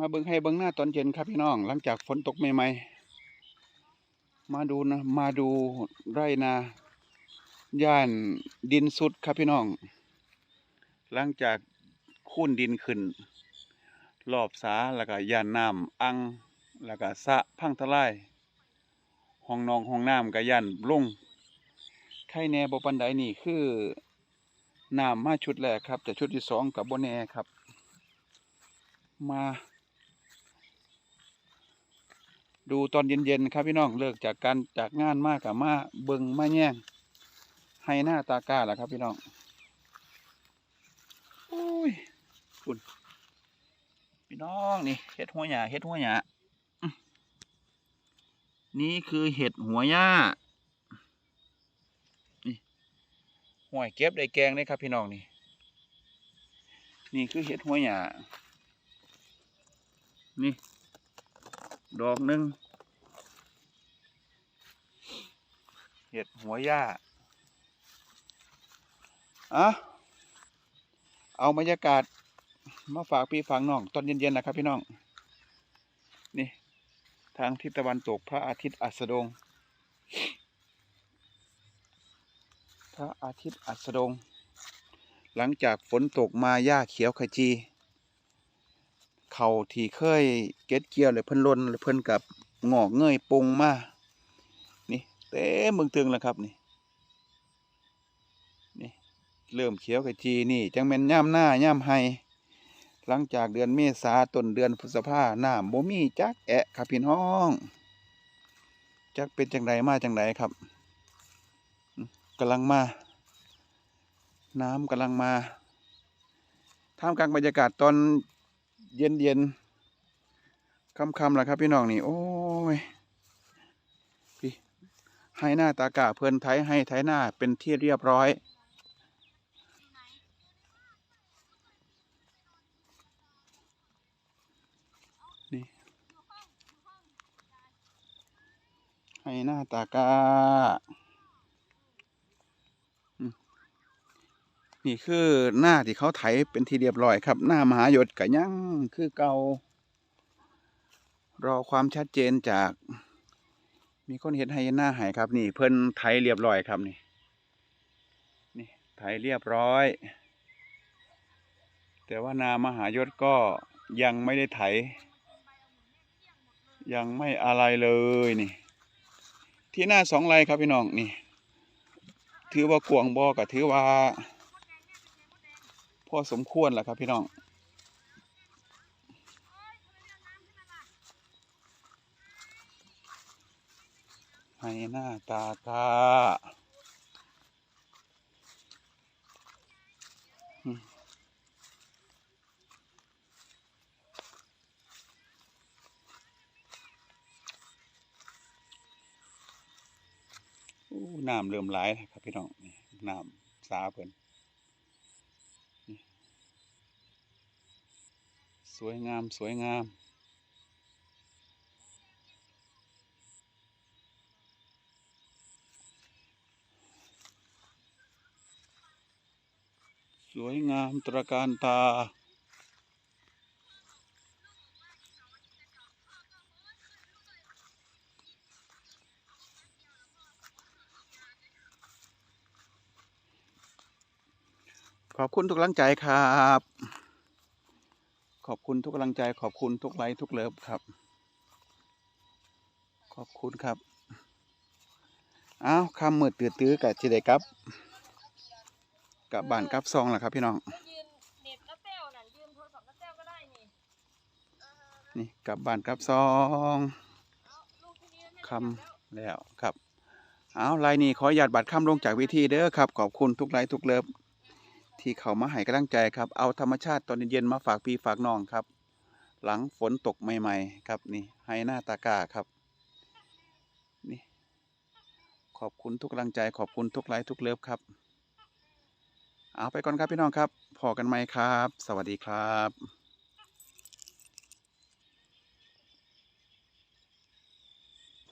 มาเบิ่งให้เบิ่งหน้าตอนเย็นครับพี่น้อง หลังจากฝนตกใหม่ๆ มาดูนะมาดูไรนาย่านดินสุดครับพี่น้อง หลังจากคูนดินขึ้น รอบสาแล้วก็ย่านน้ำอังแล้วก็สะพังทลายห้องนองห้องน้ำก็ย่านลงไข่แน่บ่ปานใดนี่คือน้ำมาชุดแรกครับ แต่ชุดที่สองกับบ่แน่ครับ มา ดูตอนเย็นๆครับพี่น้องเลิกจากการจากงานมากกับมาเบิงมาแย่งให้หน้าตากล้าแหละครับพี่น้องโอ้ยคุณพี่น้องนี่เห็ดหัวหยาเห็ดหัวหยานี่คือเห็ดหัวหญ้านี่ห่วยเก็บได้แกงเลยครับพี่น้องนี่นี่คือเห็ดหัวหยานี่ ดอกหนึ่งเห็ดหัวหญ้าอะเอาบรรยากาศ มาฝากพี่ฝากน้อง ตอนเย็นๆนะครับพี่น้อง นี่ ทางทิศตะวันตกพระอาทิตย์อัสดง พระอาทิตย์อัสดง หลังจากฝนตกมาหญ้าเขียวขจี เขาที่เคยเก็ดเกี่ยวเลยเพิ่นล้นเพิ่นกับงอกเงยปงมา นี่เต็มเมืองตึงแล้วครับนี่ นี่ เริ่มเขียวขจีนี่ จังแม่นย่ำหน้าย่ำไฮหลังจากเดือนเมษาต้นเดือนพฤษภาหน้ำบ่มีจักแอะครับพี่น้อง จักเป็นจังไดมาจังไดครับกำลังมา น้ำกำลังมาท่ามกลางบรรยากาศตอน เย็นเย็นคำคำๆล่ะครับพี่น้องนี่ โอ้ย พี่ให้หน้าตากาเพื่อนไทยให้ไทยหน้าเป็นที่เรียบร้อย นี่ให้หน้าตากาอืม นี่คือหน้าที่เขาไถเป็นทีเรียบร้อยครับ หน้ามหายศกะยังคือเก่ารอความชัดเจนจาก มีคนเห็นให้หน้าหายครับ นี่เพิ่นไถเรียบร้อยครับนี่ นี่ไถเรียบร้อย แต่ว่านามหายศก็ยังไม่ได้ไถ ยังไม่อะไรเลยนี่ ที่หน้าสองไรครับพี่น้องนี่ ถือว่ากวงบอก็ถือว่า พอสมควรแหละครับพี่น้อง ให้หน้าตาตาน้ำเริ่มไหลครับพี่น้องน้ำสาเพิ่น สวยงามสวยงาม สวยงามตระการตาขอบคุณทุกกำลังใจครับ ขอบคุณทุกกำลังใจ ขอบคุณทุกไลค์ทุกเลิฟครับ ขอบคุณครับอ้าวคำมืดตื้อตื้อกับจิเดกับกลับบ้านกลับซองแหละครับ พี่น้องยืนเน็ตแล้วเต้วน่ะยืนโทรศัพท์แล้วเต้วก็ได้นี่นี่กลับบ้านกลับซองเอาลูกทีนี้ไม่คำแล้วครับเอาไลน์นี้ขอหยาดบัตรคำลงจากเวิธีเด้อครับ ขอบคุณทุกไลค์ทุกเลิฟ ที่เขามาให้กำลังใจครับ เอาธรรมชาติตอนเย็นๆมาฝากพี่ฝากน้องครับ หลังฝนตกใหม่ ๆ ครับนี่ให้หน้าตากาครับนี่ขอบคุณทุกกำลังใจขอบคุณทุกไลค์ทุกเลิฟครับ เอาไปก่อนครับพี่น้องครับพอกันไหมครับ สวัสดีครับ